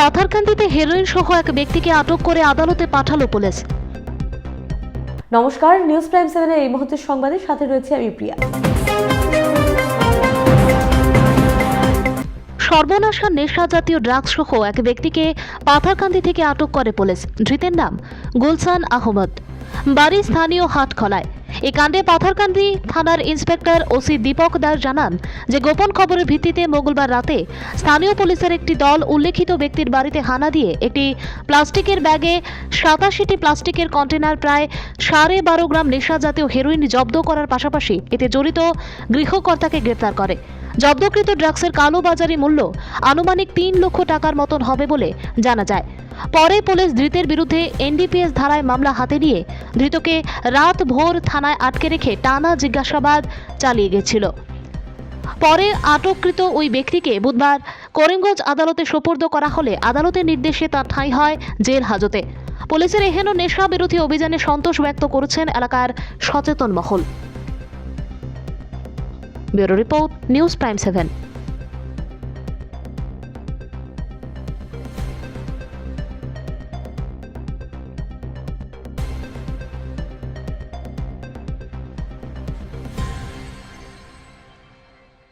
পাথারকান্দিতে heroin সহ এক ব্যক্তিকে আটক করে আদালতে পাঠালো পুলিশ। নমস্কার নিউজ প্রাইম সেভেনের এই মুহূর্তের সংবাদের সাথে রয়েছে আমি প্রিয়া। সর্বনাশা নেশা জাতীয় ড্রাগস সহ এক ব্যক্তিকে পাথারকান্দি থেকে আটক করে পুলিশ। ধৃতের নাম গুলসান আহমদ। বাড়ি স্থানীয় হাটখলায়। এই কাণ্ডে পাথারকান্দি থানার ইন্সপেক্টর ওসি দীপক দাস জানান যে গোপন খবরের ভিত্তিতে মঙ্গলবার রাতে স্থানীয় পুলিশের একটি দল উল্লেখিত ব্যক্তির বাড়িতে হানা দিয়ে একটি প্লাস্টিকের ব্যাগে সাতাশিটি প্লাস্টিকের কন্টেনার প্রায় সাড়ে বারো গ্রাম নেশা জাতীয় হেরোইন জব্দ করার পাশাপাশি এতে জড়িত গৃহকর্তাকে গ্রেপ্তার করে। জব্দকৃত ড্রাগসের কালোবাজারি মূল্য আনুমানিক তিন লক্ষ টাকার মতন হবে বলে জানা যায়। পরে পুলিশ ধৃতের বিরুদ্ধে এনডিপিএস ধারায় মামলা হাতে নিয়ে ধৃতকে রাত ভোর থানায় আটকে রেখে টানা জিজ্ঞাসাবাদ চালিয়ে গেছিল। পরে আটককৃত ওই ব্যক্তিকে বুধবার করিমগঞ্জ আদালতে সোপর্দ করা হলে আদালতের নির্দেশে তার ঠাঁই হয় জেল হাজতে। পুলিশের এহেন নেশা বিরোধী অভিযানে সন্তোষ ব্যক্ত করেছেন এলাকার সচেতন মহল। Bureau report news prime seven